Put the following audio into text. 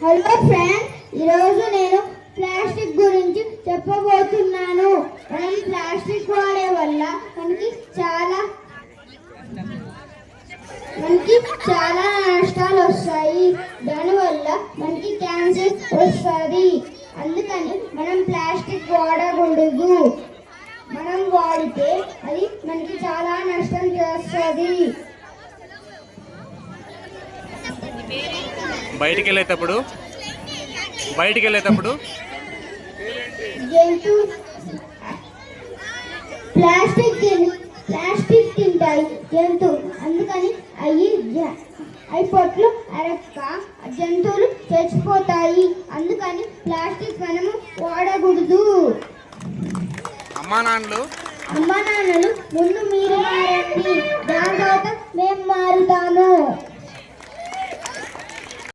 Hello friends ఈరోజు నేను plastic గురించి చెప్పబోతున్నాను. మనం ప్లాస్టిక్ వాడే వల్ల మనకి చాలా మనకి చాలా నష్టాలు వస్తాయి. దానివల్ల మనకి క్యాన్సర్ వస్తుంది. అందుకని మనం ప్లాస్టిక్ వాడకూడదు. మనం వాడితే అది మనకి చాలా నష్టం చేస్తుంది. బయటికి వెళ్ళేటప్పుడు బయటికి వెళ్ళేటప్పుడు ప్లాస్టిక్ ప్లాస్టిక్ తింటాయి జంతువులు అందుకని అవి అవి పొట్లు అరక్క జంతువులు చచ్చిపోతాయి. అందుకని ప్లాస్టిక్ మనము వాడకూడదు. అమ్మా నాన్నలు అమ్మ నాన్నలు ముందు మీరు మారండి. దాని తర్వాత మేము మారుతాము.